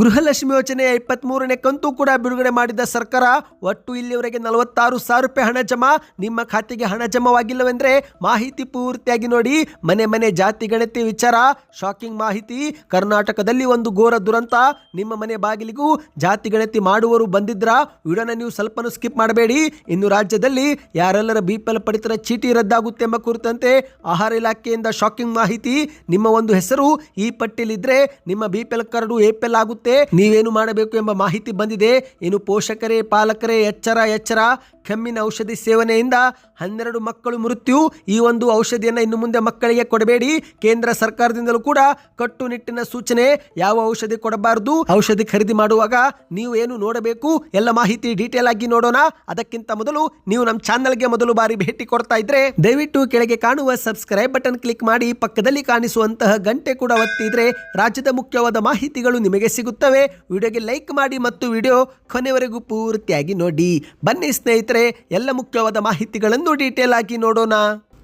ಗೃಹಲಕ್ಷ್ಮಿ ಯೋಜನೆಯ ಇಪ್ಪತ್ತ್ ಮೂರನೇ ಕಂತು ಕೂಡ ಬಿಡುಗಡೆ ಮಾಡಿದ ಸರ್ಕಾರ, ಒಟ್ಟು ಇಲ್ಲಿವರೆಗೆ ನಲವತ್ತಾರು ಸಾವಿರ ರೂಪಾಯಿ ಹಣ ಜಮಾ. ನಿಮ್ಮ ಖಾತೆಗೆ ಹಣ ಜಮಾವಾಗಿಲ್ಲವೆಂದ್ರೆ ಮಾಹಿತಿ ಪೂರ್ತಿಯಾಗಿ ನೋಡಿ. ಮನೆ ಮನೆ ಜಾತಿ ಗಣತಿ ವಿಚಾರ ಶಾಕಿಂಗ್ ಮಾಹಿತಿ. ಕರ್ನಾಟಕದಲ್ಲಿ ಒಂದು ಘೋರ ದುರಂತ. ನಿಮ್ಮ ಮನೆ ಬಾಗಿಲಿಗೂ ಜಾತಿ ಗಣತಿ ಮಾಡುವವರು ಬಂದಿದ್ರ ವಿಡಿಯೋನ ನೀವು ಸ್ವಲ್ಪನೂ ಸ್ಕಿಪ್ ಮಾಡಬೇಡಿ. ಇನ್ನು ರಾಜ್ಯದಲ್ಲಿ ಯಾರೆಲ್ಲರ ಬಿಪಿಎಲ್ ಪಡಿತರ ಚೀಟಿ ರದ್ದಾಗುತ್ತೆ ಎಂಬ ಕುರಿತಂತೆ ಆಹಾರ ಇಲಾಖೆಯಿಂದ ಶಾಕಿಂಗ್ ಮಾಹಿತಿ. ನಿಮ್ಮ ಒಂದು ಹೆಸರು ಈ ಪಟ್ಟಿಯಲ್ಲಿದ್ರೆ ನಿಮ್ಮ ಬಿಪಿಎಲ್ ಕಾರ್ಡು ಎಪಿಎಲ್ ಆಗುತ್ತೆ. ನೀವೇನು ಮಾಡಬೇಕು ಎಂಬ ಮಾಹಿತಿ ಬಂದಿದೆ. ಇನ್ನು ಪೋಷಕರೇ ಪಾಲಕರೇ ಎಚ್ಚರ ಎಚ್ಚರ. ಕೆಮ್ಮಿನ ಔಷಧಿ ಸೇವನೆಯಿಂದ ಹನ್ನೆರಡು ಮಕ್ಕಳು ಮೃತ್ಯು. ಈ ಒಂದು ಔಷಧಿಯನ್ನು ಇನ್ನು ಮುಂದೆ ಮಕ್ಕಳಿಗೆ ಕೊಡಬೇಡಿ. ಕೇಂದ್ರ ಸರ್ಕಾರದಿಂದಲೂ ಕೂಡ ಕಟ್ಟುನಿಟ್ಟಿನ ಸೂಚನೆ, ಯಾವ ಔಷಧಿ ಕೊಡಬಾರದು, ಔಷಧಿ ಖರೀದಿ ಮಾಡುವಾಗ ನೀವು ಏನು ನೋಡಬೇಕು, ಎಲ್ಲ ಮಾಹಿತಿ ಡೀಟೇಲ್ ಆಗಿ ನೋಡೋಣ. ಅದಕ್ಕಿಂತ ಮೊದಲು ನೀವು ನಮ್ಮ ಚಾನಲ್ಗೆ ಮೊದಲು ಬಾರಿ ಭೇಟಿ ಕೊಡ್ತಾ ಇದ್ರೆ, ದಯವಿಟ್ಟು ಕೆಳಗೆ ಕಾಣುವ ಸಬ್ಸ್ಕ್ರೈಬ್ ಬಟನ್ ಕ್ಲಿಕ್ ಮಾಡಿ, ಪಕ್ಕದಲ್ಲಿ ಕಾಣಿಸುವಂತಹ ಗಂಟೆ ಕೂಡ ಒತ್ತಿದ್ರೆ ರಾಜ್ಯದ ಮುಖ್ಯವಾದ ಮಾಹಿತಿಗಳು ನಿಮಗೆ ಸಿಗುತ್ತವೆ. ವಿಡಿಯೋಗೆ ಲೈಕ್ ಮಾಡಿ ಮತ್ತು ವಿಡಿಯೋ ಕೊನೆವರೆಗೂ ಪೂರ್ತಿಯಾಗಿ ನೋಡಿ. ಬನ್ನಿ ಸ್ನೇಹಿತರೆ ಎಲ್ಲ ಮುಖ್ಯವಾದ ಮಾಹಿತಿಗಳನ್ನು ಡೀಟೇಲ್ ಆಗಿ ನೋಡೋಣ.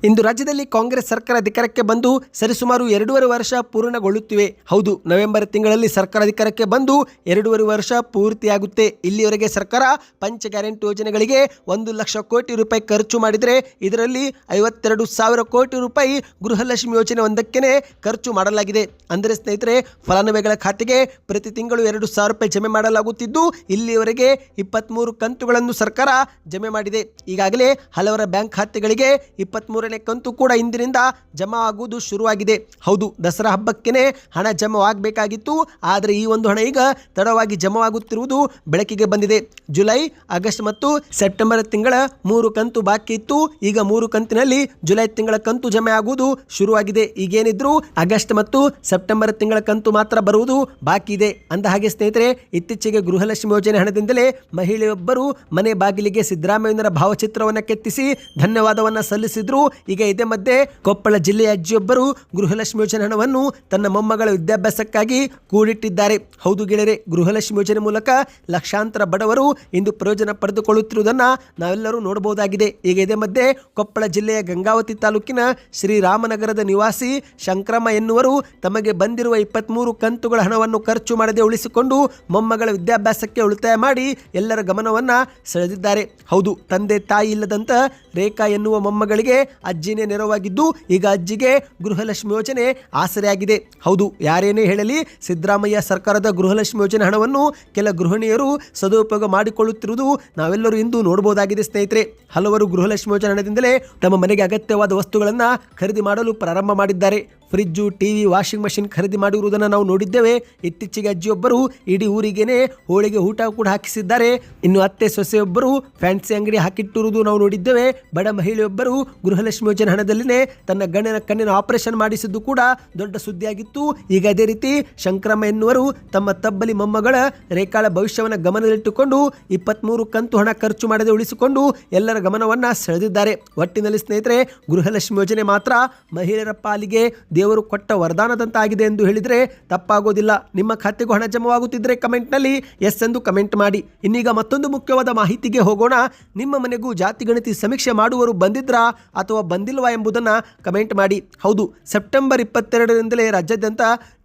ಇಂದು ರಾಜ್ಯದಲ್ಲಿ ಕಾಂಗ್ರೆಸ್ ಸರ್ಕಾರ ಅಧಿಕಾರಕ್ಕೆ ಬಂದು ಸರಿಸುಮಾರು ಎರಡೂವರೆ ವರ್ಷ ಪೂರ್ಣಗೊಳ್ಳುತ್ತಿವೆ. ಹೌದು, ನವೆಂಬರ್ ತಿಂಗಳಲ್ಲಿ ಸರ್ಕಾರ ಅಧಿಕಾರಕ್ಕೆ ಬಂದು ಎರಡೂವರೆ ವರ್ಷ ಪೂರ್ತಿಯಾಗುತ್ತೆ. ಇಲ್ಲಿಯವರೆಗೆ ಸರ್ಕಾರ ಪಂಚ ಗ್ಯಾರಂಟಿ ಯೋಜನೆಗಳಿಗೆ ಒಂದು ಲಕ್ಷ ಕೋಟಿ ರೂಪಾಯಿ ಖರ್ಚು ಮಾಡಿದರೆ ಇದರಲ್ಲಿ ಐವತ್ತೆರಡು ಸಾವಿರ ಕೋಟಿ ರೂಪಾಯಿ ಗೃಹಲಕ್ಷ್ಮಿ ಯೋಜನೆ ಒಂದಕ್ಕೆ ಖರ್ಚು ಮಾಡಲಾಗಿದೆ. ಅಂದರೆ ಸ್ನೇಹಿತರೆ, ಫಲಾನುಭವಿಗಳ ಖಾತೆಗೆ ಪ್ರತಿ ತಿಂಗಳು ಎರಡು ಸಾವಿರ ರೂಪಾಯಿ ಜಮೆ ಮಾಡಲಾಗುತ್ತಿದ್ದು ಇಲ್ಲಿಯವರೆಗೆ ಇಪ್ಪತ್ತ್ಮೂರು ಕಂತುಗಳನ್ನು ಸರ್ಕಾರ ಜಮೆ ಮಾಡಿದೆ. ಈಗಾಗಲೇ ಹಲವರ ಬ್ಯಾಂಕ್ ಖಾತೆಗಳಿಗೆ ಇಪ್ಪತ್ತ್ಮೂರನೇ ಕಂತು ಕೂಡ ಇಂದಿನಿಂದ ಜಮಾ ಆಗುವುದು ಶುರುವಾಗಿದೆ. ಹೌದು, ದಸರಾ ಹಬ್ಬಕ್ಕೇ ಹಣ ಜಮವಾಗಬೇಕಾಗಿತ್ತು, ಆದರೆ ಈ ಒಂದು ಹಣ ಈಗ ತಡವಾಗಿ ಜಮವಾಗುತ್ತಿರುವುದು ಬೆಳಕಿಗೆ ಬಂದಿದೆ. ಜುಲೈ, ಆಗಸ್ಟ್ ಮತ್ತು ಸೆಪ್ಟೆಂಬರ್ ತಿಂಗಳ ಮೂರು ಕಂತು ಬಾಕಿ ಇತ್ತು. ಈಗ ಮೂರು ಕಂತಿನಲ್ಲಿ ಜುಲೈ ತಿಂಗಳ ಕಂತು ಜಮೆ ಆಗುವುದು ಶುರುವಾಗಿದೆ. ಈಗೇನಿದ್ರು ಆಗಸ್ಟ್ ಮತ್ತು ಸೆಪ್ಟೆಂಬರ್ ತಿಂಗಳ ಕಂತು ಮಾತ್ರ ಬರುವುದು ಬಾಕಿ ಇದೆ. ಅಂದ ಹಾಗೆ ಸ್ನೇಹಿತರೆ, ಇತ್ತೀಚೆಗೆ ಗೃಹಲಕ್ಷ್ಮಿ ಯೋಜನೆ ಹಣದಿಂದಲೇ ಮಹಿಳೆಯೊಬ್ಬರು ಮನೆ ಬಾಗಿಲಿಗೆ ಸಿದ್ದರಾಮಯ್ಯನ ಭಾವಚಿತ್ರವನ್ನು ಕೆತ್ತಿಸಿ ಧನ್ಯವಾದವನ್ನ ಸಲ್ಲಿಸಿದ್ರು. ಈಗ ಇದೇ ಮಧ್ಯೆ ಕೊಪ್ಪಳ ಜಿಲ್ಲೆಯ ಅಜ್ಜಿಯೊಬ್ಬರು ಗೃಹಲಕ್ಷ್ಮಿ ಯೋಜನೆ ಹಣವನ್ನು ತನ್ನ ಮೊಮ್ಮಗಳ ವಿದ್ಯಾಭ್ಯಾಸಕ್ಕಾಗಿ ಕೂಡಿಟ್ಟಿದ್ದಾರೆ. ಹೌದು ಗೆಳೆಯರೆ, ಗೃಹಲಕ್ಷ್ಮಿ ಯೋಜನೆ ಮೂಲಕ ಲಕ್ಷಾಂತರ ಬಡವರು ಇಂದು ಪ್ರಯೋಜನ ಪಡೆದುಕೊಳ್ಳುತ್ತಿರುವುದನ್ನ ನಾವೆಲ್ಲರೂ ನೋಡಬಹುದಾಗಿದೆ. ಈಗ ಇದೇ ಮಧ್ಯೆ ಕೊಪ್ಪಳ ಜಿಲ್ಲೆಯ ಗಂಗಾವತಿ ತಾಲೂಕಿನ ಶ್ರೀರಾಮನಗರದ ನಿವಾಸಿ ಶಂಕ್ರಮ ಎನ್ನುವರು ತಮಗೆ ಬಂದಿರುವ ಇಪ್ಪತ್ಮೂರು ಕಂತುಗಳ ಹಣವನ್ನು ಖರ್ಚು ಮಾಡದೆ ಉಳಿಸಿಕೊಂಡು ಮೊಮ್ಮಗಳ ವಿದ್ಯಾಭ್ಯಾಸಕ್ಕೆ ಉಳಿತಾಯ ಮಾಡಿ ಎಲ್ಲರ ಗಮನವನ್ನು ಸೆಳೆದಿದ್ದಾರೆ. ಹೌದು, ತಂದೆ ತಾಯಿ ಇಲ್ಲದಂತ ರೇಖಾ ಎನ್ನುವ ಮೊಮ್ಮಗಳಿಗೆ ಅಜ್ಜಿನೇ ನೆರವಾಗಿದ್ದು ಈಗ ಅಜ್ಜಿಗೆ ಗೃಹಲಕ್ಷ್ಮಿ ಯೋಜನೆ ಆಸರೆಯಾಗಿದೆ. ಹೌದು, ಯಾರೇನೇ ಹೇಳಲಿ ಸಿದ್ದರಾಮಯ್ಯ ಸರ್ಕಾರದ ಗೃಹಲಕ್ಷ್ಮಿ ಯೋಜನೆ ಹಣವನ್ನು ಕೆಲ ಗೃಹಿಣಿಯರು ಸದುಪಯೋಗ ಮಾಡಿಕೊಳ್ಳುತ್ತಿರುವುದು ನಾವೆಲ್ಲರೂ ಇಂದು ನೋಡಬಹುದಾಗಿದೆ, ಸ್ನೇಹಿತರೆ. ಹಲವರು ಗೃಹಲಕ್ಷ್ಮಿ ಯೋಜನೆ ಹಣದಿಂದಲೇ ತಮ್ಮ ಮನೆಗೆ ಅಗತ್ಯವಾದ ವಸ್ತುಗಳನ್ನು ಖರೀದಿ ಮಾಡಲು ಪ್ರಾರಂಭ ಮಾಡಿದ್ದಾರೆ. ಫ್ರಿಜ್ಜು, ಟಿವಿ, ವಾಷಿಂಗ್ ಮಷಿನ್ ಖರೀದಿ ಮಾಡಿರುವುದನ್ನು ನಾವು ನೋಡಿದ್ದೇವೆ. ಇತ್ತೀಚೆಗೆ ಅಜ್ಜಿಯೊಬ್ಬರು ಇಡೀ ಊರಿಗೇನೆ ಹೋಳಿಗೆ ಊಟ ಕೂಡ ಹಾಕಿಸಿದ್ದಾರೆ. ಇನ್ನು ಅತ್ತೆ, ಸೊಸೆಯೊಬ್ಬರು ಫ್ಯಾನ್ಸಿ ಅಂಗಡಿ ಹಾಕಿಟ್ಟಿರುವುದು ನಾವು ನೋಡಿದ್ದೇವೆ. ಬಡ ಮಹಿಳೆಯೊಬ್ಬರು ಗೃಹಲಕ್ಷ್ಮಿ ಯೋಜನೆ ಹಣದಲ್ಲಿನೇ ತನ್ನ ಗಣ್ಯನ ಕಣ್ಣಿನ ಆಪರೇಷನ್ ಮಾಡಿಸಿದ್ದು ಕೂಡ ದೊಡ್ಡ ಸುದ್ದಿಯಾಗಿತ್ತು. ಈಗ ಅದೇ ರೀತಿ ಶಂಕರಮ್ಮ ಎನ್ನುವರು ತಮ್ಮ ತಬ್ಬಲಿ ಮೊಮ್ಮಗಳ ರೇಖಾಳ ಭವಿಷ್ಯವನ್ನು ಗಮನದಲ್ಲಿಟ್ಟುಕೊಂಡು ಇಪ್ಪತ್ಮೂರು ಕಂತು ಹಣ ಖರ್ಚು ಮಾಡದೆ ಉಳಿಸಿಕೊಂಡು ಎಲ್ಲರ ಗಮನವನ್ನು ಸೆಳೆದಿದ್ದಾರೆ. ಒಟ್ಟಿನಲ್ಲಿ ಸ್ನೇಹಿತರೆ, ಗೃಹಲಕ್ಷ್ಮಿ ಯೋಜನೆ ಮಾತ್ರ ಮಹಿಳೆಯರ ಪಾಲಿಗೆ ದೇವರು ಕೊಟ್ಟ ವರದಾನದಂತಾಗಿದೆ ಎಂದು ಹೇಳಿದರೆ ತಪ್ಪಾಗೋದಿಲ್ಲ. ನಿಮ್ಮ ಖಾತೆಗೂ ಹಣ ಜಮವಾಗುತ್ತಿದ್ದರೆ ಕಮೆಂಟ್ನಲ್ಲಿ ಎಸ್ ಎಂದು ಕಮೆಂಟ್ ಮಾಡಿ. ಇನ್ನೀಗ ಮತ್ತೊಂದು ಮುಖ್ಯವಾದ ಮಾಹಿತಿಗೆ ಹೋಗೋಣ. ನಿಮ್ಮ ಮನೆಗೂ ಜಾತಿ ಗಣತಿ ಸಮೀಕ್ಷೆ ಮಾಡುವರು ಬಂದಿದ್ರಾ ಅಥವಾ ಬಂದಿಲ್ವಾ ಎಂಬುದನ್ನು ಕಮೆಂಟ್ ಮಾಡಿ. ಹೌದು, ಸೆಪ್ಟೆಂಬರ್ ಇಪ್ಪತ್ತೆರಡರಿಂದಲೇ ರಾಜ್ಯಾದ್ಯಂತ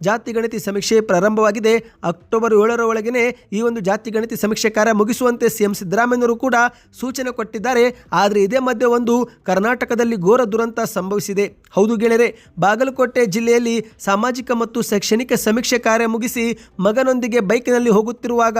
ಜಾತಿ ಗಣತಿ ಸಮೀಕ್ಷೆ ಪ್ರಾರಂಭವಾಗಿದೆ. ಅಕ್ಟೋಬರ್ ಏಳರ ಒಳಗೇ ಈ ಒಂದು ಜಾತಿ ಗಣತಿ ಸಮೀಕ್ಷೆ ಕಾರ್ಯ ಮುಗಿಸುವಂತೆ ಸಿಎಂ ಸಿದ್ದರಾಮಯ್ಯನವರು ಕೂಡ ಸೂಚನೆ ಕೊಟ್ಟಿದ್ದಾರೆ. ಆದರೆ ಇದೇ ಮಧ್ಯೆ ಒಂದು ಕರ್ನಾಟಕದಲ್ಲಿ ಘೋರ ದುರಂತ ಸಂಭವಿಸಿದೆ. ಹೌದು ಗೆಳೆಯರೆ, ಬಾಗಲಕೋಟೆ ಜಿಲ್ಲೆಯಲ್ಲಿ ಸಾಮಾಜಿಕ ಮತ್ತು ಶೈಕ್ಷಣಿಕ ಸಮೀಕ್ಷೆ ಕಾರ್ಯ ಮುಗಿಸಿ ಮಗನೊಂದಿಗೆ ಬೈಕ್ನಲ್ಲಿ ಹೋಗುತ್ತಿರುವಾಗ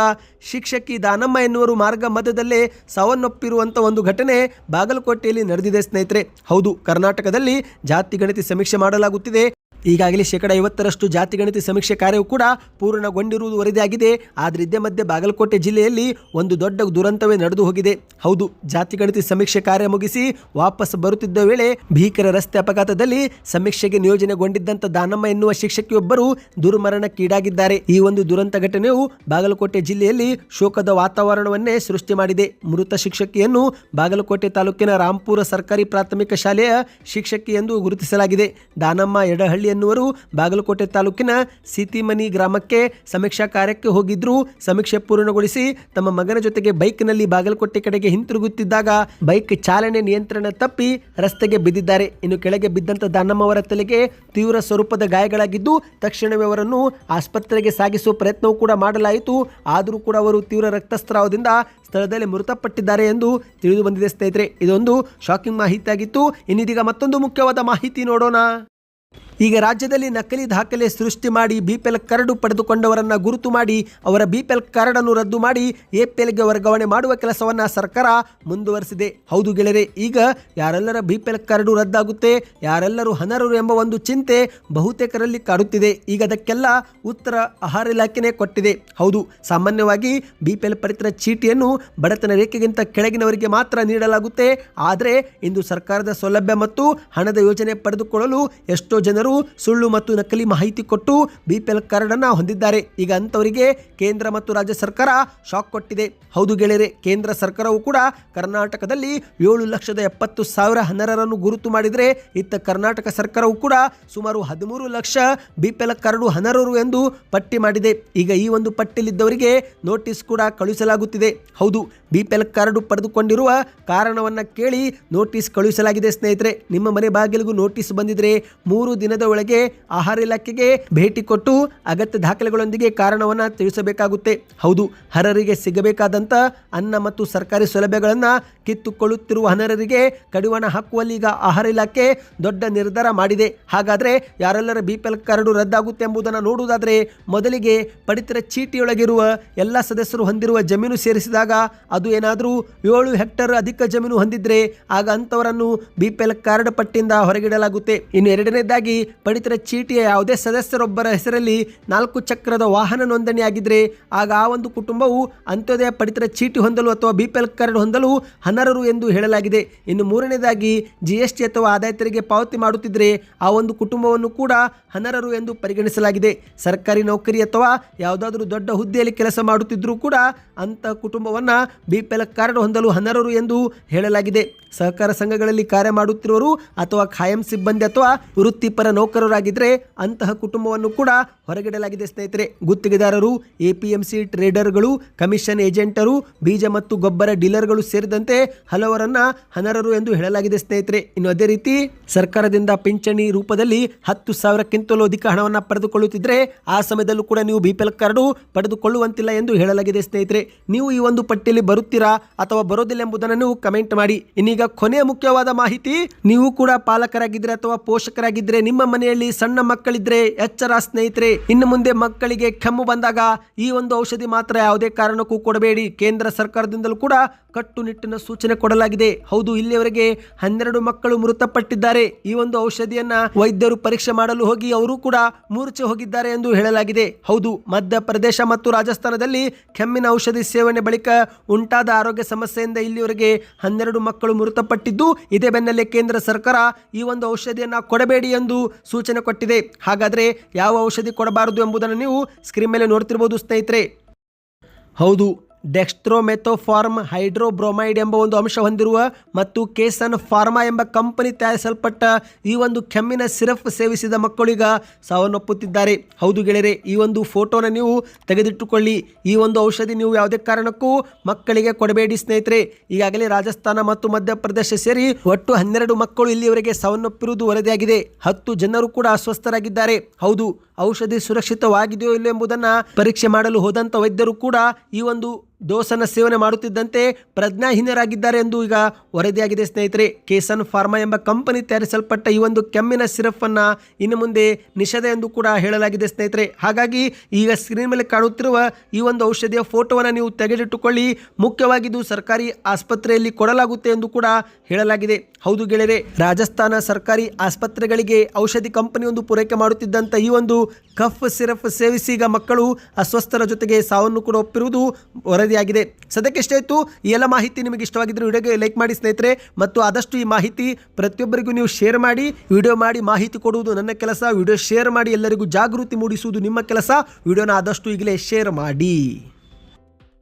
ಶಿಕ್ಷಕಿ ದಾನಮ್ಮ ಎನ್ನುವರು ಮಾರ್ಗ ಮಧ್ಯದಲ್ಲೇ ಸಾವನ್ನಪ್ಪಿರುವಂಥ ಒಂದು ಘಟನೆ ಬಾಗಲಕೋಟೆಯಲ್ಲಿ ನಡೆದಿದೆ ಸ್ನೇಹಿತರೆ. ಹೌದು, ಕರ್ನಾಟಕದಲ್ಲಿ ಜಾತಿ ಗಣತಿ ಸಮೀಕ್ಷೆ ಮಾಡಲಾಗುತ್ತಿದೆ. ಈಗಾಗಲೇ ಶೇಕಡ ಐವತ್ತರಷ್ಟು ಜಾತಿ ಸಮೀಕ್ಷೆ ಕಾರ್ಯವು ಕೂಡ ಪೂರ್ಣಗೊಂಡಿರುವುದು ವರದಿಯಾಗಿದೆ. ಆದರೆ ಇದೇ ಮಧ್ಯೆ ಬಾಗಲಕೋಟೆ ಜಿಲ್ಲೆಯಲ್ಲಿ ಒಂದು ದೊಡ್ಡ ದುರಂತವೇ ನಡೆದು ಹೋಗಿದೆ. ಹೌದು, ಜಾತಿ ಗಣತಿ ಸಮೀಕ್ಷೆ ಕಾರ್ಯ ಮುಗಿಸಿ ವಾಪಸ್ ಬರುತ್ತಿದ್ದ ವೇಳೆ ಭೀಕರ ರಸ್ತೆ ಅಪಘಾತದಲ್ಲಿ ಸಮೀಕ್ಷೆಗೆ ನಿಯೋಜನೆಗೊಂಡಿದ್ದಂಥ ದಾನಮ್ಮ ಎನ್ನುವ ಶಿಕ್ಷಕಿಯೊಬ್ಬರು ದುರ್ಮರಣಕ್ಕೀಡಾಗಿದ್ದಾರೆ ಈ ಒಂದು ದುರಂತ ಘಟನೆಯು ಬಾಗಲಕೋಟೆ ಜಿಲ್ಲೆಯಲ್ಲಿ ಶೋಕದ ವಾತಾವರಣವನ್ನೇ ಸೃಷ್ಟಿ ಮಾಡಿದೆ. ಮೃತ ಶಿಕ್ಷಕಿಯನ್ನು ಬಾಗಲಕೋಟೆ ತಾಲೂಕಿನ ರಾಂಪುರ ಸರ್ಕಾರಿ ಪ್ರಾಥಮಿಕ ಶಾಲೆಯ ಶಿಕ್ಷಕಿ ಎಂದು ಗುರುತಿಸಲಾಗಿದೆ. ದಾನಮ್ಮ ಎಡಹಳ್ಳಿಯ ಎನ್ನುವರು ಬಾಗಲಕೋಟೆ ತಾಲೂಕಿನ ಸೀತಿಮನಿ ಗ್ರಾಮಕ್ಕೆ ಸಮೀಕ್ಷಾ ಕಾರ್ಯಕ್ಕೆ ಹೋಗಿದ್ರು ಸಮೀಕ್ಷೆ ಪೂರ್ಣಗೊಳಿಸಿ ತಮ್ಮ ಮಗನ ಜೊತೆಗೆ ಬೈಕ್ನಲ್ಲಿ ಬಾಗಲಕೋಟೆ ಕಡೆಗೆ ಹಿಂತಿರುಗುತ್ತಿದ್ದಾಗ ಬೈಕ್ ಚಾಲನೆ ನಿಯಂತ್ರಣ ತಪ್ಪಿ ರಸ್ತೆಗೆ ಬಿದ್ದಿದ್ದಾರೆ. ಇನ್ನು ಕೆಳಗೆ ಬಿದ್ದಂತ ದಾನಮ್ಮವರ ತಲೆಗೆ ತೀವ್ರ ಸ್ವರೂಪದ ಗಾಯಗಳಾಗಿದ್ದು ತಕ್ಷಣವೇ ಅವರನ್ನು ಆಸ್ಪತ್ರೆಗೆ ಸಾಗಿಸುವ ಪ್ರಯತ್ನವೂ ಕೂಡ ಮಾಡಲಾಯಿತು. ಆದರೂ ಕೂಡ ಅವರು ತೀವ್ರ ರಕ್ತಸ್ರಾವದಿಂದ ಸ್ಥಳದಲ್ಲಿ ಮೃತಪಟ್ಟಿದ್ದಾರೆ ಎಂದು ತಿಳಿದು ಬಂದಿದೆ ಸ್ನೇಹಿತರೆ. ಇದೊಂದು ಶಾಕಿಂಗ್ ಮಾಹಿತಿ ಆಗಿತ್ತು ಇನ್ನಿದೀಗ ಮತ್ತೊಂದು ಮುಖ್ಯವಾದ ಮಾಹಿತಿ ನೋಡೋಣ. ಈಗ ರಾಜ್ಯದಲ್ಲಿ ನಕಲಿ ದಾಖಲೆ ಸೃಷ್ಟಿ ಮಾಡಿ ಬಿಪಿಎಲ್ ಕರಡು ಪಡೆದುಕೊಂಡವರನ್ನು ಗುರುತು ಮಾಡಿ ಅವರ ಬಿಪಿಎಲ್ ಕರಡನ್ನು ರದ್ದು ಮಾಡಿ ಎಪಿಎಲ್ಗೆ ವರ್ಗಾವಣೆ ಮಾಡುವ ಕೆಲಸವನ್ನ ಸರ್ಕಾರ ಮುಂದುವರೆಸಿದೆ. ಹೌದು ಗೆಳೆಯರೆ, ಈಗ ಯಾರೆಲ್ಲರ ಬಿಪಿಎಲ್ ಕರಡು ರದ್ದಾಗುತ್ತೆ, ಯಾರೆಲ್ಲರೂ ಅನರ್ಹರು ಎಂಬ ಒಂದು ಚಿಂತೆ ಬಹುತೇಕರಲ್ಲಿ ಕಾಡುತ್ತಿದೆ. ಈಗ ಅದಕ್ಕೆಲ್ಲ ಉತ್ತರ ಆಹಾರ ಇಲಾಖೆನೇ ಕೊಟ್ಟಿದೆ. ಹೌದು, ಸಾಮಾನ್ಯವಾಗಿ ಬಿಪಿಎಲ್ ಪಡಿತರ ಚೀಟಿಯನ್ನು ಬಡತನ ರೇಖೆಗಿಂತ ಕೆಳಗಿನವರಿಗೆ ಮಾತ್ರ ನೀಡಲಾಗುತ್ತೆ. ಆದರೆ ಇಂದು ಸರ್ಕಾರದ ಸೌಲಭ್ಯ ಮತ್ತು ಹಣದ ಯೋಜನೆ ಪಡೆದುಕೊಳ್ಳಲು ಎಷ್ಟೋ ಜನರು ಸುಳ್ಳು ಮತ್ತು ನಕಲಿ ಮಾಹಿತಿ ಕೊಟ್ಟು ಬಿಪಿಎಲ್ ಕಾರ್ಡ್ ಅನ್ನ ಹೊಂದಿದ್ದಾರೆ. ಈಗ ಅಂಥವರಿಗೆ ಕೇಂದ್ರ ಮತ್ತು ರಾಜ್ಯ ಸರ್ಕಾರ ಶಾಕ್ ಕೊಟ್ಟಿದೆ. ಹೌದು ಗೆಳೆಯರೆ, ಕೇಂದ್ರ ಸರ್ಕಾರವು ಕೂಡ ಕರ್ನಾಟಕದಲ್ಲಿ ಏಳು ಲಕ್ಷದ ಎಪ್ಪತ್ತು ಸಾವಿರ ಹನ್ನರರನ್ನು ಗುರುತು ಮಾಡಿದರೆ, ಇತ್ತ ಕರ್ನಾಟಕ ಸರ್ಕಾರವು ಕೂಡ ಸುಮಾರು ಹದಿಮೂರು ಲಕ್ಷ ಬಿಪಿಎಲ್ ಕಾರ್ಡು ಹನರರು ಎಂದು ಪಟ್ಟಿ ಮಾಡಿದೆ. ಈಗ ಈ ಒಂದು ಪಟ್ಟಿಯಲ್ಲಿದ್ದವರಿಗೆ ನೋಟಿಸ್ ಕೂಡ ಕಳುಹಿಸಲಾಗುತ್ತಿದೆ. ಹೌದು, ಬಿಪಿಎಲ್ ಕಾರ್ಡು ಪಡೆದುಕೊಂಡಿರುವ ಕಾರಣವನ್ನ ಕೇಳಿ ನೋಟಿಸ್ ಕಳುಹಿಸಲಾಗಿದೆ ಸ್ನೇಹಿತರೆ. ನಿಮ್ಮ ಮನೆ ಬಾಗಿಲಿಗೂ ನೋಟಿಸ್ ಬಂದಿದ್ರೆ ಮೂರು ದಿನದ ಒಳಗೆ ಆಹಾರ ಇಲಾಖೆಗೆ ಭೇಟಿ ಕೊಟ್ಟು ಅಗತ್ಯ ದಾಖಲೆಗಳೊಂದಿಗೆ ಕಾರಣವನ್ನ ತಿಳಿಸಬೇಕಾಗುತ್ತೆ. ಹೌದು, ಹರರಿಗೆ ಸಿಗಬೇಕಾದಂತ ಅನ್ನ ಮತ್ತು ಸರ್ಕಾರಿ ಸೌಲಭ್ಯಗಳನ್ನು ಕಿತ್ತುಕೊಳ್ಳುತ್ತಿರುವ ಅನರ್ಹರಿಗೆ ಕಡಿವಾಣ ಹಾಕುವಲ್ಲಿ ಈಗ ಆಹಾರ ಇಲಾಖೆ ದೊಡ್ಡ ನಿರ್ಧಾರ ಮಾಡಿದೆ. ಹಾಗಾದ್ರೆ ಯಾರೆಲ್ಲರ ಬಿಪಿಎಲ್ ಕಾರ್ಡು ರದ್ದಾಗುತ್ತೆ ಎಂಬುದನ್ನು ನೋಡುವುದಾದ್ರೆ ಮೊದಲಿಗೆ ಪಡಿತರ ಚೀಟಿಯೊಳಗಿರುವ ಎಲ್ಲ ಸದಸ್ಯರು ಹೊಂದಿರುವ ಜಮೀನು ಸೇರಿಸಿದಾಗ ಅದು ಏನಾದರೂ ಏಳು ಹೆಕ್ಟರ್ ಅಧಿಕ ಜಮೀನು ಹೊಂದಿದ್ರೆ ಆಗ ಅಂಥವರನ್ನು ಬಿಪಿಎಲ್ ಕಾರ್ಡ್ ಪಟ್ಟಿಯಿಂದ ಹೊರಗಿಡಲಾಗುತ್ತೆ. ಇನ್ನು ಎರಡನೇದಾಗಿ ಪಡಿತರ ಚೀಟಿಯ ಯಾವುದೇ ಸದಸ್ಯರೊಬ್ಬರ ಹೆಸರಲ್ಲಿ ನಾಲ್ಕು ಚಕ್ರದ ವಾಹನ ನೋಂದಣಿಯಾಗಿದ್ದರೆ ಆಗ ಆ ಒಂದು ಕುಟುಂಬವು ಅಂತ್ಯೋದಯ ಪಡಿತರ ಚೀಟಿ ಹೊಂದಲು ಅಥವಾ ಬಿಪಿಎಲ್ ಕಾರ್ಡ್ ಹೊಂದಲು ಹನರರು ಎಂದು ಹೇಳಲಾಗಿದೆ. ಇನ್ನು ಮೂರನೇದಾಗಿ ಜಿ ಎಸ್ ಟಿ ಅಥವಾ ಆದಾಯ ತೆರಿಗೆ ಪಾವತಿ ಮಾಡುತ್ತಿದ್ದರೆ ಆ ಒಂದು ಕುಟುಂಬವನ್ನು ಕೂಡ ಹನರರು ಎಂದು ಪರಿಗಣಿಸಲಾಗಿದೆ. ಸರ್ಕಾರಿ ನೌಕರಿ ಅಥವಾ ಯಾವುದಾದರೂ ದೊಡ್ಡ ಹುದ್ದೆಯಲ್ಲಿ ಕೆಲಸ ಮಾಡುತ್ತಿದ್ದರೂ ಕೂಡ ಅಂಥ ಕುಟುಂಬವನ್ನು ಬಿಪಿಎಲ್ ಕಾರ್ಡ್ ಹೊಂದಲು ಹನರರು ಎಂದು ಹೇಳಲಾಗಿದೆ. ಸಹಕಾರ ಸಂಘಗಳಲ್ಲಿ ಕಾರ್ಯ ಮಾಡುತ್ತಿರುವರು ಅಥವಾ ಖಾಯಂ ಸಿಬ್ಬಂದಿ ಅಥವಾ ವೃತ್ತಿಪರ ನೌಕರರಾಗಿದ್ದರೆ ಅಂತಹ ಕುಟುಂಬವನ್ನು ಕೂಡ ಹೊರಗಿಡಲಾಗಿದೆ ಸ್ನೇಹಿತರೆ. ಗುತ್ತಿಗೆದಾರರು, ಎಪಿಎಂಸಿ ಟ್ರೇಡರ್ಗಳು, ಕಮಿಷನ್ ಏಜೆಂಟರು, ಬೀಜ ಮತ್ತು ಗೊಬ್ಬರ ಡೀಲರ್ಗಳು ಸೇರಿದಂತೆ ಹಲವರನ್ನ ಅನರ್ಹರು ಎಂದು ಹೇಳಲಾಗಿದೆ ಸ್ನೇಹಿತರೆ. ಇನ್ನು ಅದೇ ರೀತಿ ಸರ್ಕಾರದಿಂದ ಪಿಂಚಣಿ ರೂಪದಲ್ಲಿ ಹತ್ತು ಸಾವಿರಕ್ಕಿಂತಲೂ ಅಧಿಕ ಹಣವನ್ನು ಪಡೆದುಕೊಳ್ಳುತ್ತಿದ್ದರೆ ಆ ಸಮಯದಲ್ಲೂ ಕೂಡ ನೀವು ಬಿಪಿಎಲ್ ಕಾರ್ಡು ಪಡೆದುಕೊಳ್ಳುವಂತಿಲ್ಲ ಎಂದು ಹೇಳಲಾಗಿದೆ ಸ್ನೇಹಿತರೆ. ನೀವು ಈ ಒಂದು ಪಟ್ಟಿಯಲ್ಲಿ ಬರುತ್ತೀರಾ ಅಥವಾ ಬರೋದಿಲ್ಲ ಎಂಬುದನ್ನು ನೀವು ಕಮೆಂಟ್ ಮಾಡಿ. ಇನ್ನೀಗ ಕೊನೆಯ ಮುಖ್ಯವಾದ ಮಾಹಿತಿ, ನೀವು ಕೂಡ ಪಾಲಕರಾಗಿದ್ರೆ ಅಥವಾ ಪೋಷಕರಾಗಿದ್ರೆ ನಿಮ್ಮ ಮನೆಯಲ್ಲಿ ಸಣ್ಣ ಮಕ್ಕಳಿದ್ರೆ ಎಚ್ಚರ ಸ್ನೇಹಿತರೆ, ಇನ್ನು ಮುಂದೆ ಮಕ್ಕಳಿಗೆ ಕೆಮ್ಮು ಬಂದಾಗ ಈ ಒಂದು ಔಷಧಿ ಮಾತ್ರ ಯಾವುದೇ ಕಾರಣಕ್ಕೂ ಕೊಡಬೇಡಿ. ಕೇಂದ್ರ ಸರ್ಕಾರದಿಂದಲೂ ಕೂಡ ಕಟ್ಟುನಿಟ್ಟಿನ ಸೂಚನೆ ಕೊಡಲಾಗಿದೆ. ಹೌದು, ಇಲ್ಲಿಯವರೆಗೆ ಹನ್ನೆರಡು ಮಕ್ಕಳು ಮೃತಪಟ್ಟಿದ್ದಾರೆ. ಈ ಒಂದು ಔಷಧಿಯನ್ನ ವೈದ್ಯರು ಪರೀಕ್ಷೆ ಮಾಡಲು ಹೋಗಿ ಅವರು ಕೂಡ ಮೂರ್ಛೆ ಹೋಗಿದ್ದಾರೆ ಎಂದು ಹೇಳಲಾಗಿದೆ. ಹೌದು, ಮಧ್ಯಪ್ರದೇಶ ಮತ್ತು ರಾಜಸ್ಥಾನದಲ್ಲಿ ಕೆಮ್ಮಿನ ಔಷಧಿ ಸೇವನೆ ಬಳಿಕ ಉಂಟಾದ ಆರೋಗ್ಯ ಸಮಸ್ಯೆಯಿಂದ ಇಲ್ಲಿಯವರೆಗೆ ಹನ್ನೆರಡು ಮಕ್ಕಳು ಮೃತಪಟ್ಟಿದ್ದು ಇದೇ ಬೆನ್ನಲ್ಲೇ ಕೇಂದ್ರ ಸರ್ಕಾರ ಈ ಒಂದು ಔಷಧಿಯನ್ನು ಕೊಡಬೇಡಿ ಎಂದು ಸೂಚನೆ ಕೊಟ್ಟಿದೆ. ಹಾಗಾದರೆ ಯಾವ ಔಷಧಿ ಕೊಡಬಾರದು ಎಂಬುದನ್ನು ನೀವು ಸ್ಕ್ರೀನ್ ಮೇಲೆ ನೋಡ್ತಿರ್ಬೋದು ಸ್ನೇಹಿತರೆ. ಹೌದು ಡೆಕ್ಸ್ಟ್ರೋಮೆಥೋಫಾರ್ಮ್ ಹೈಡ್ರೋಬ್ರೊಮೈಡ್ ಎಂಬ ಒಂದು ಅಂಶ ಹೊಂದಿರುವ ಮತ್ತು ಕೇಸನ್ ಫಾರ್ಮಾ ಎಂಬ ಕಂಪನಿ ತಯಾರಿಸಲ್ಪಟ್ಟ ಈ ಒಂದು ಕೆಮ್ಮಿನ ಸಿರಪ್ ಸೇವಿಸಿದ ಮಕ್ಕಳಿಗ ಸಾವನ್ನಪ್ಪುತ್ತಿದ್ದಾರೆ. ಹೌದು ಗೆಳೆಯರೆ, ಈ ಒಂದು ಫೋಟೋನ ನೀವು ತೆಗೆದಿಟ್ಟುಕೊಳ್ಳಿ. ಈ ಒಂದು ಔಷಧಿ ನೀವು ಯಾವುದೇ ಕಾರಣಕ್ಕೂ ಮಕ್ಕಳಿಗೆ ಕೊಡಬೇಡಿ ಸ್ನೇಹಿತರೆ. ಈಗಾಗಲೇ ರಾಜಸ್ಥಾನ ಮತ್ತು ಮಧ್ಯಪ್ರದೇಶ ಸೇರಿ ಒಟ್ಟು ಹನ್ನೆರಡು ಮಕ್ಕಳು ಇಲ್ಲಿಯವರೆಗೆ ಸಾವನ್ನಪ್ಪಿರುವುದು ವರದಿಯಾಗಿದೆ. ಹತ್ತು ಜನರು ಕೂಡ ಅಸ್ವಸ್ಥರಾಗಿದ್ದಾರೆ. ಹೌದು, ಔಷಧಿ ಸುರಕ್ಷಿತವಾಗಿದೆಯೋ ಇಲ್ಲ ಎಂಬುದನ್ನು ಪರೀಕ್ಷೆ ಮಾಡಲು ಹೋದಂಥ ವೈದ್ಯರು ಕೂಡ ಈ ಒಂದು ಡೋಸನ್ನು ಸೇವನೆ ಮಾಡುತ್ತಿದ್ದಂತೆ ಪ್ರಜ್ಞಾಹೀನರಾಗಿದ್ದಾರೆ ಎಂದು ಈಗ ವರದಿಯಾಗಿದೆ, ಸ್ನೇಹಿತರೆ. ಕೇಸನ್ ಫಾರ್ಮಾ ಎಂಬ ಕಂಪನಿ ತಯಾರಿಸಲ್ಪಟ್ಟ ಈ ಒಂದು ಕೆಮ್ಮಿನ ಸಿರಪ್ ಅನ್ನು ಇನ್ನು ಮುಂದೆ ನಿಷೇಧ ಎಂದು ಕೂಡ ಹೇಳಲಾಗಿದೆ, ಸ್ನೇಹಿತರೆ. ಹಾಗಾಗಿ ಈಗ ಸ್ಕ್ರೀನ್ ಮೇಲೆ ಕಾಣುತ್ತಿರುವ ಈ ಒಂದು ಔಷಧಿಯ ಫೋಟೋವನ್ನು ನೀವು ತೆಗೆದಿಟ್ಟುಕೊಳ್ಳಿ. ಮುಖ್ಯವಾಗಿ ಇದು ಸರ್ಕಾರಿ ಆಸ್ಪತ್ರೆಯಲ್ಲಿ ಕೊಡಲಾಗುತ್ತೆ ಎಂದು ಕೂಡ ಹೇಳಲಾಗಿದೆ. ಹೌದು ಗೆಳೆಯರೆ, ರಾಜಸ್ಥಾನ ಸರ್ಕಾರಿ ಆಸ್ಪತ್ರೆಗಳಿಗೆ ಔಷಧಿ ಕಂಪನಿಯೊಂದು ಪೂರೈಕೆ ಮಾಡುತ್ತಿದ್ದಂಥ ಈ ಒಂದು ಕಫ್ ಸಿರಪ್ ಸೇವಿಸಿ ಈಗ ಮಕ್ಕಳು ಅಸ್ವಸ್ಥರ ಜೊತೆಗೆ ಸಾವನ್ನು ಕೂಡ ಒಪ್ಪಿರುವುದು ವರದಿಯಾಗಿದೆ ಸದ್ಯಕ್ಕೆ ಇತ್ತು ಈ ಎಲ್ಲ ಮಾಹಿತಿ ನಿಮಗೆ ಇಷ್ಟವಾಗಿದ್ದರೆ ವಿಡಿಯೋಗೆ ಲೈಕ್ ಮಾಡಿ ಸ್ನೇಹಿತರೆ. ಮತ್ತು ಆದಷ್ಟು ಈ ಮಾಹಿತಿ ಪ್ರತಿಯೊಬ್ಬರಿಗೂ ನೀವು ಶೇರ್ ಮಾಡಿ, ವಿಡಿಯೋ ಮಾಡಿ ಮಾಹಿತಿ ಕೊಡುವುದು ನನ್ನ ಕೆಲಸ. ವಿಡಿಯೋ ಶೇರ್ ಮಾಡಿ ಎಲ್ಲರಿಗೂ ಜಾಗೃತಿ ಮೂಡಿಸುವುದು ನಿಮ್ಮ ಕೆಲಸ. ವಿಡಿಯೋನ ಆದಷ್ಟು ಈಗಲೇ ಶೇರ್ ಮಾಡಿ.